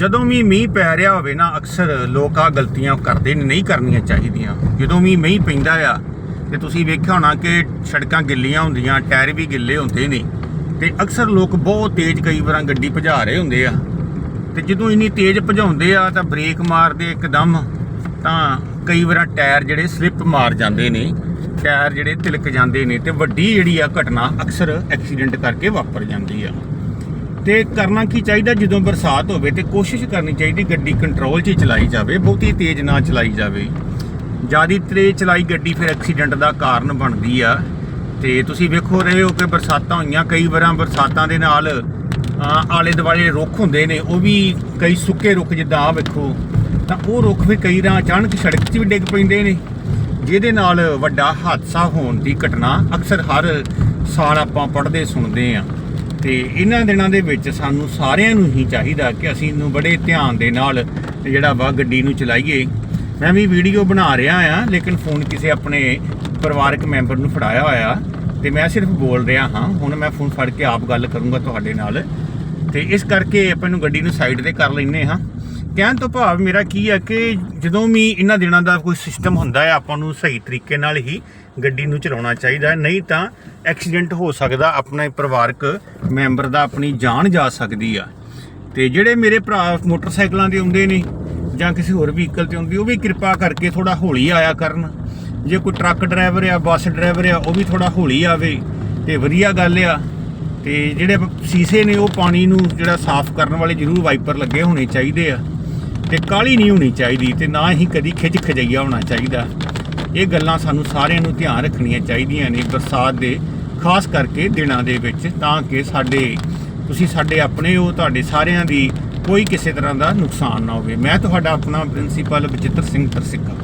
ਜਦੋਂ ਵੀ ਮੀਂਹ ਪੈ ਰਿਹਾ ਹੋਵੇ ਨਾ, ਅਕਸਰ ਲੋਕ ਆ ਗਲਤੀਆਂ ਕਰਦੇ ਨੇ, ਨਹੀਂ ਕਰਨੀਆਂ ਚਾਹੀਦੀਆਂ। ਜਦੋਂ ਵੀ ਮੀਂਹ ਪੈਂਦਾ ਆ, ਤੇ ਤੁਸੀਂ ਵੇਖਿਆ ਹੋਣਾ ਕਿ ਸੜਕਾਂ ਗਿੱਲੀਆਂ ਹੁੰਦੀਆਂ, ਟਾਇਰ ਵੀ ਗਿੱਲੇ ਹੁੰਦੇ ਨੇ, ਤੇ ਅਕਸਰ ਲੋਕ ਬਹੁਤ ਤੇਜ਼ ਕਈ ਵਾਰਾਂ ਗੱਡੀ ਭਜਾ ਰਹੇ ਹੁੰਦੇ ਆ। ਤੇ ਜਦੋਂ ਇੰਨੀ ਤੇਜ਼ ਭਜਾਉਂਦੇ ਆ, ਤਾਂ ਬ੍ਰੇਕ ਮਾਰਦੇ ਇੱਕਦਮ, ਤਾਂ ਕਈ ਵਾਰਾਂ ਟਾਇਰ ਜਿਹੜੇ ਸਲਿੱਪ ਮਾਰ ਜਾਂਦੇ ਨੇ, ਟਾਇਰ ਜਿਹੜੇ ਤਿਲਕ ਜਾਂਦੇ ਨੇ, ਤੇ ਵੱਡੀ ਜਿਹੜੀ ਆ ਘਟਨਾ ਅਕਸਰ ਐਕਸੀਡੈਂਟ ਕਰਕੇ ਵਾਪਰ ਜਾਂਦੀ ਆ। ਤੇ ਕਰਨਾ ਕੀ ਚਾਹੀਦਾ ਜਦੋਂ ਬਰਸਾਤ ਹੋਵੇ ਤੇ ਕੋਸ਼ਿਸ਼ ਕਰਨੀ ਚਾਹੀਦੀ ਗੱਡੀ ਕੰਟਰੋਲ 'ਚ ਹੀ ਚਲਾਈ ਜਾਵੇ, ਬਹੁਤੀ ਤੇਜ਼ ਨਾ ਚਲਾਈ ਜਾਵੇ। ਜ਼ਿਆਦਾ ਤੇਜ਼ ਚਲਾਈ ਗੱਡੀ ਫਿਰ ਐਕਸੀਡੈਂਟ ਦਾ ਕਾਰਨ ਬਣਦੀ ਆ। ਤੇ ਤੁਸੀਂ ਵੇਖੋ ਰਹੇ ਹੋ ਕਿ ਬਰਸਾਤਾਂ ਹੋਈਆਂ, ਕਈ ਵਾਰਾਂ ਬਰਸਾਤਾਂ ਦੇ ਨਾਲ ਆਲੇ ਦੁਆਲੇ ਰੁੱਖ ਹੁੰਦੇ ਨੇ, ਉਹ ਵੀ ਕਈ ਸੁੱਕੇ ਰੁੱਖ ਜਿੱਦਾਂ ਆ ਵੇਖੋ। ਤਾਂ ਉਹ ਰੁੱਖ ਵੀ ਕਈ ਰਾਂ ਅਚਾਨਕ ਸੜਕ 'ਚ ਵੀ ਡਿੱਗ ਪੈਂਦੇ ਨੇ। ਜਿਹਦੇ ਨਾਲ ਵੱਡਾ ਹਾਦਸਾ ਹੋਣ ਦੀ ਘਟਨਾ ਅਕਸਰ ਹਰ ਸਾਲ ਆਪਾਂ ਪੜ੍ਹਦੇ ਸੁਣਦੇ ਆ। ਤੇ ਇਹਨਾਂ ਦਿਨਾਂ ਦੇ ਵਿੱਚ ਸਾਨੂੰ ਸਾਰਿਆਂ ਨੂੰ ਹੀ ਚਾਹੀਦਾ ਕਿ ਅਸੀਂ ਇਹਨੂੰ ਬੜੇ ਧਿਆਨ ਦੇ ਨਾਲ ਜਿਹੜਾ ਵਾ ਗੱਡੀ ਨੂੰ ਚਲਾਈਏ। ਮੈਂ ਵੀ ਵੀਡੀਓ ਬਣਾ ਰਿਹਾ ਆ, ਲੇਕਿਨ ਫੋਨ ਕਿਸੇ ਆਪਣੇ ਪਰਿਵਾਰਕ ਮੈਂਬਰ ਨੂੰ ਫੜਾਇਆ ਹੋਇਆ ਤੇ ਮੈਂ ਸਿਰਫ ਬੋਲ ਰਿਹਾ ਹਾਂ। ਹੁਣ ਮੈਂ ਫੋਨ ਫੜ ਕੇ ਆਪ ਗੱਲ ਕਰੂੰਗਾ ਤੁਹਾਡੇ ਨਾਲ। ਤੇ ਇਸ ਕਰਕੇ ਆਪਾਂ ਨੂੰ ਗੱਡੀ ਨੂੰ ਸਾਈਡ ਤੇ ਕਰ ਲੈਨੇ ਹਾਂ। ਕਹਿਣ ਤੋਂ ਭਾਵ ਮੇਰਾ ਕੀ ਹੈ ਕਿ ਜਦੋਂ ਵੀ ਇਹਨਾਂ ਦਿਨਾਂ ਦਾ ਕੋਈ ਸਿਸਟਮ ਹੁੰਦਾ ਹੈ ਆਪਾਂ ਨੂੰ ਸਹੀ ਤਰੀਕੇ ਨਾਲ ਹੀ ਗੱਡੀ ਨੂੰ ਚਲਾਉਣਾ ਚਾਹੀਦਾ ਨਹੀਂ ਤਾਂ ਐਕਸੀਡੈਂਟ ਹੋ ਸਕਦਾ, ਆਪਣੇ ਪਰਿਵਾਰਕ ਮੈਂਬਰ ਦਾ ਆਪਣੀ ਜਾਨ ਜਾ ਸਕਦੀ ਆ। ਤੇ ਜਿਹੜੇ ਮੇਰੇ ਭਰਾ ਮੋਟਰਸਾਈਕਲਾਂ ਤੇ ਆਉਂਦੇ ਨੇ ਜਾਂ ਕਿਸੇ ਹੋਰ ਵਹੀਕਲ ਤੇ ਆਉਂਦੇ, ਉਹ ਵੀ ਕਿਰਪਾ ਕਰਕੇ ਥੋੜਾ ਹੌਲੀ ਆਇਆ ਕਰਨ। ਜੇ ਕੋਈ ਟਰੱਕ ਡਰਾਈਵਰ ਆ, ਬੱਸ ਡਰਾਈਵਰ ਆ, ਉਹ ਵੀ ਥੋੜਾ ਹੌਲੀ ਆਵੇ। ਤੇ ਵਧੀਆ ਗੱਲ ਆ। ਤੇ ਜਿਹੜੇ ਸੀਸੇ ਨੇ, ਉਹ ਪਾਣੀ ਨੂੰ ਜਿਹੜਾ ਸਾਫ਼ ਕਰਨ ਵਾਲੇ ਜ਼ਰੂਰ ਵਾਈਪਰ ਲੱਗੇ ਹੋਣੇ ਚਾਹੀਦੇ ਆ। ਤੇ ਕਾਲੀ ਨਹੀਂ ਹੋਣੀ ਚਾਹੀਦੀ ਤੇ ਨਾ ਹੀ ਕਦੀ ਖਿੱਚ ਖਜਈਆ ਹੋਣਾ ਚਾਹੀਦਾ। ਇਹ ਗੱਲਾਂ ਸਾਨੂੰ ਸਾਰਿਆਂ ਨੂੰ ਧਿਆਨ ਰੱਖਣੀਆਂ ਚਾਹੀਦੀਆਂ ਨੇ ਬਰਸਾਤ ਦੇ, ਖਾਸ ਕਰਕੇ ਦਿਨਾਂ ਦੇ ਵਿੱਚ, ਤਾਂ ਕਿ ਸਾਡੇ, ਤੁਸੀਂ ਸਾਡੇ ਆਪਣੇ ਹੋ, ਤੁਹਾਡੇ ਸਾਰਿਆਂ ਦੀ ਕੋਈ ਕਿਸੇ ਤਰ੍ਹਾਂ ਦਾ ਨੁਕਸਾਨ ਨਾ ਹੋਵੇ। ਮੈਂ ਤੁਹਾਡਾ ਆਪਣਾ ਪ੍ਰਿੰਸੀਪਲ ਬਚਿੱਤਰ ਸਿੰਘ ਤਰਸਿੱਕਾ।